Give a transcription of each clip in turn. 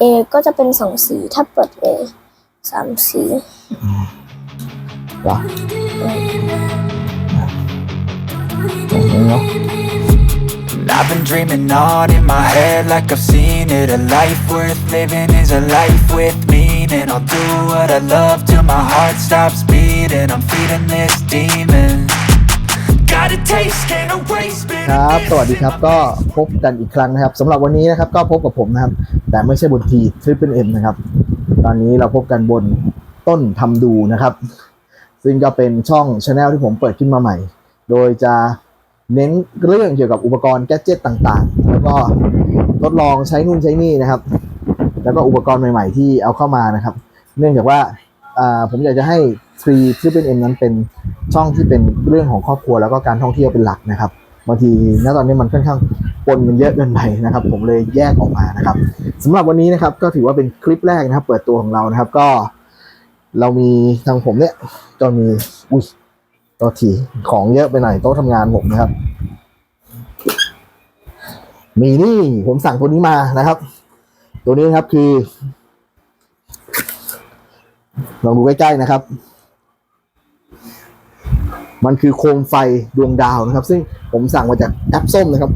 A ก็จะเป็นสองสีถ้าเปิด A สามสีเหรออย่างนี้เนาะ And I've been dreaming on in my head like I've seen it A life worth living is a life with meaning I'll do what I love till my heart stops beating I'm feeding this demon Got a taste, can't erase ครับ bitterness สวัสดีครับ ก็พบกันอีกครั้งนะครับสำหรับวันนี้นะครับ ก็พบกับผมนะครับ แต่ไม่ใช่บนทีทริปเปิลเอ็มนะครับ ตอนนี้เราพบกันบนต้นทำดูนะครับ ซึ่งก็เป็นช่องช anel ที่ผมเปิดขึ้นมาใหม่ โดยจะเน้นเรื่องเกี่ยวกับอุปกรณ์แกดเจิตต่างๆ แล้วก็ทดลองใช้นู่นใช้นี่นะครับ แล้วก็อุปกรณ์ใหม่ ๆ ที่เอาเข้ามานะครับ เนื่องจากว่าผมอยากจะให้ทรีทริปเปิลเอ็มนั้นเป็นช่องที่เป็นเรื่องของครอบครัวแล้วก็การท่องเที่ยวเป็นหลักนะครับบางทีณตอนนี้มันค่อนข้าง ปนมันเยอะเกินไปนะครับ ผมเลยแยกออกมานะครับสำหรับวันนี้นะครับก็ถือว่าเป็นคลิปแรกนะครับ เปิดตัวของเรานะครับ ก็ เรามีทางผมเนี่ยก็มีอุ้ยต๊ะทีของเยอะไปหน่อยโต๊ะทำงานผมนะครับ มีนี่ผมสั่งตัวนี้มานะครับ ตัวนี้นะครับคือลองดูใกล้ๆนะครับ มันคือโคมไฟดวงดาวนะครับ ซึ่งผมสั่งมาจากแอปส้มนะครับ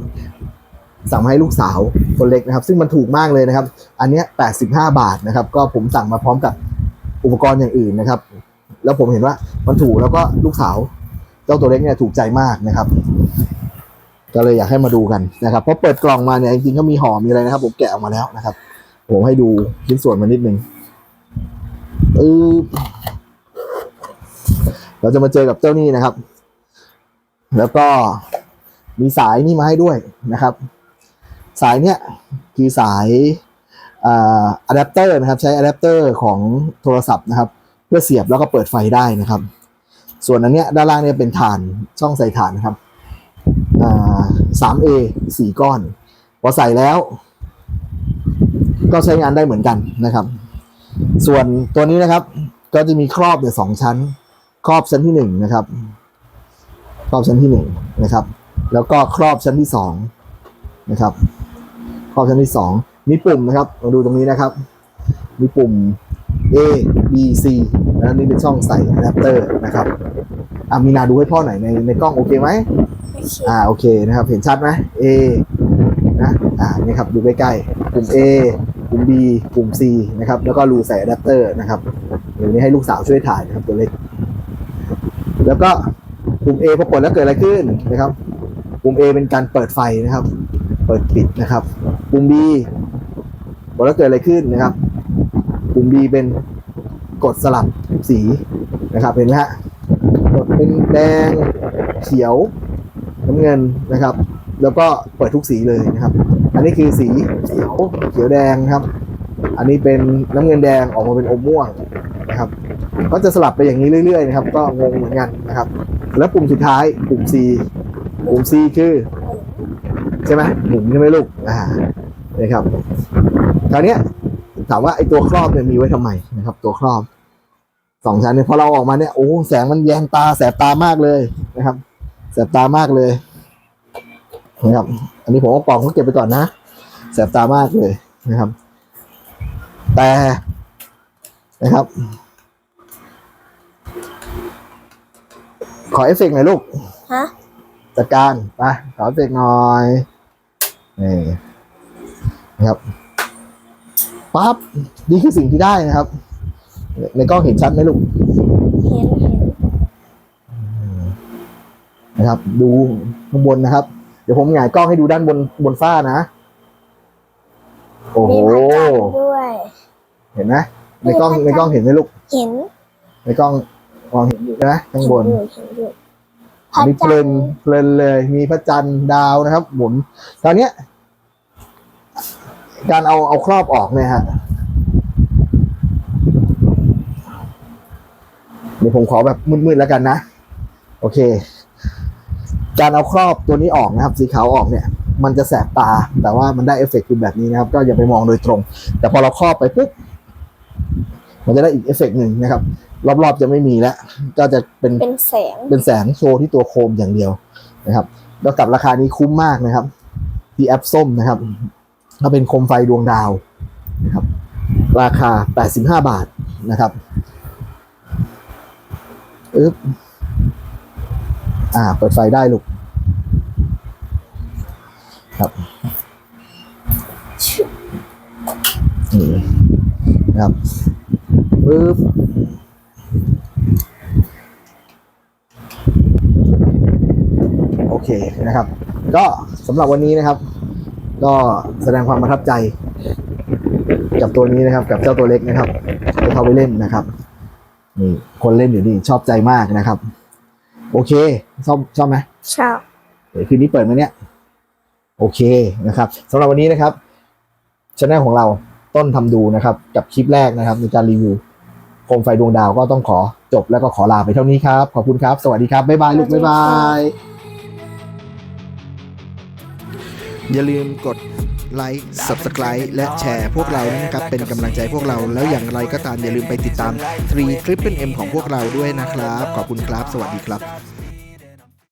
สั่งมาให้ลูกสาวคนเล็กนะครับ ซึ่งมันถูกมากเลยนะครับ อันนี้ย85บาทนะครับ ก็ผมสั่งมาพร้อมกับอุปกรณ์อย่างอื่นนะครับ แล้วผมเห็นว่ามันถูกแล้วก็ลูกสาวเจ้าตัวเล็กเนี่ยถูกใจมากนะครับ ก็เลยอยากให้มาดูกันนะครับเพราะเปิดกล่องมาเนี่ยจริงๆก็มีห่อมีอะไรนะครับ ผมแกะออกมาแล้วนะครับ ผมให้ดูชิ้นส่วนมานิดนึงเออเราจะมาเจอกับเจ้านี่นะครับ แล้วก็มีสายนี่มาให้ด้วยนะครับ สายเนี่ยคือสายอะแดปเตอร์นะครับใช้อะแดปเตอร์ของโทรศัพท์นะครับ เพื่อเสียบแล้วก็เปิดไฟได้นะครับ ส่วนอันเนี้ยด้านล่างเนี่ยเป็นฐานช่องใส่ฐานนะครับอ่า 3A สี่ก้อนพอใส่แล้ว ก็ใช้งานได้เหมือนกันนะครับ ส่วนตัวนี้นะครับ ก็จะมีครอบเนี่ยสองชั้น ครอบชั้นที่หนึ่งนะครับ ครอบชั้นที่หนึ่งนะครับ แล้วก็ครอบชั้นที่สองนะครับ ครอบชั้นที่สองมีปุ่มนะครับลองดูตรงนี้นะครับ มีปุ่ม A B C แล้วนี่เป็นช่องใส่อะแดปเตอร์นะครับอะมีนาดูให้พ่อหน่อยในในกล้องโอเคไหมอ่าโอเคนะครับ เห็นชัดไหม A นะอ่านี่ครับดูใกล้ๆปุ่ม A ปุ่ม B ปุ่ม C นะครับ แล้วก็รูใส่อะแดปเตอร์นะครับเดี๋ยวนี้ให้ลูกสาวช่วยถ่ายนะครับตัวเล็ก แล้วก็ปุ่ม A พอกดแล้วเกิดอะไรขึ้นนะครับ ปุ่ม A เป็นการเปิดไฟนะครับ เปิดปิดนะครับ ปุ่ม B กแล้วเกิดอะไรขึ้นนะครับ ปุ่ม B เป็นกดสลับสีนะครับเห็นไหมฮะกดเป็นแดงเขียวน้ำเงินนะครับ แล้วก็เปิดทุกสีเลยนะครับ อันนี้คือสีเขียวเขียวแดงครับ อันนี้เป็นน้ำเงินแดงออกมาเป็นอมม่วงนะครับ ก็จะสลับไปอย่างนี้เรื่อยๆนะครับ ก็งงเหมือนกันนะครับ แล้วปุ่มสุดท้ายปุ่ม C ปุ่ม C คือ ใช่ไหมหมุนใช่ไหมลูกอ่า นี่ครับคราวเนี้ยถามว่าไอ้ตัวครอบเนี่ยมีไว้ทำไมนะครับ ตัวครอบสองชั้นเนี่ยพอเราออกมาเนี่ยโอ้แสงมันแยงตาแสบตามากเลยนะครับ แสบตามากเลยนะครับ อันนี้ผมเอากล่องเขาเก็บไปก่อนนะ แสบตามากเลยนะครับ แต่นะครับ ขอเอฟเฟกต์หน่อยลูก ฮะจัดการไปขอเอฟเฟกต์หน่อยนี่ นะครับปั๊บนี่คือสิ่งที่ได้นะครับ ในกล้องเห็นชัดไหมลูกเห็นเห็นนะครับ ดูข้างบนนะครับ เดี๋ยวผมหงายกล้องให้ดูด้านบนบนฝ้านะ โอ้โหมีพระจันทร์ด้วยเห็นไหมในกล้องมีพระจันทร์ในกล้องเห็นไหมลูก เห็น ในกล้องมองเห็นอยู่ใช่ไหมข้างบนเห็อยู่เห็นอยู่พอัระนนี้เพจัลินนทร์เพลินเลย มีพระจันทร์ดาวนะครับหมุนตอนเนี้ย การเอาเอาครอบออกเนี่ยฮะเดี๋ยวผมขอแบบมืดๆแล้วกันนะ โอเค การเอาครอบตัวนี้ออกนะครับ สีขาวออกเนี่ย มันจะแสบตา แต่ว่ามันได้เอฟเฟกต์คือแบบนี้นะครับ ก็อย่าไปมองโดยตรง แต่พอเราครอบไปปุ๊บมันจะได้อีกเอฟเฟกต์หนึ่งนะครับ รอบๆจะไม่มีแล้ว ก็จะเป็นเป็นแสงเป็นแสงโชว์ที่ตัวโคมอย่างเดียวนะครับ แล้วกับราคานี้คุ้มมากนะครับ ที่แอปส้มนะครับ ถ้าเป็นโคมไฟดวงดาวนะครับ ราคา 85 บาทนะครับอึ๊บอ่า เปิดไฟได้ลูก ครับนี่นะครับปึ๊บโอเคนะครับ ก็สำหรับวันนี้นะครับ ก็แสดงความประทับใจกับตัวนี้นะครับ กับเจ้าตัวเล็กนะครับที่เขาไปเล่นนะครับนี่คนเล่นอยู่นี่ชอบใจมากนะครับ โอเคชอบชอบไหมชอบเดี๋ยวคืนนี้เปิดไหมเนี่ย โอเคนะครับสำหรับวันนี้นะครับช anel ของเราต้นทำดูนะครับ กับคลิปแรกนะครับ ในการรีวิวโคมไฟดวงดาวก็ต้องขอจบแล้วก็ขอลาไปเท่านี้ครับ ขอบคุณครับ สวัสดีครับ บ๊ายบาย ลูก บ๊ายบาย อย่าลืมกดไลค์ Subscribe และแชร์พวกเรานะครับ เป็นกำลังใจพวกเราแล้วอย่างไรก็ตามอย่าลืมไปติดตาม3 Triple M ของพวกเราด้วยนะครับ ขอบคุณครับ สวัสดีครับ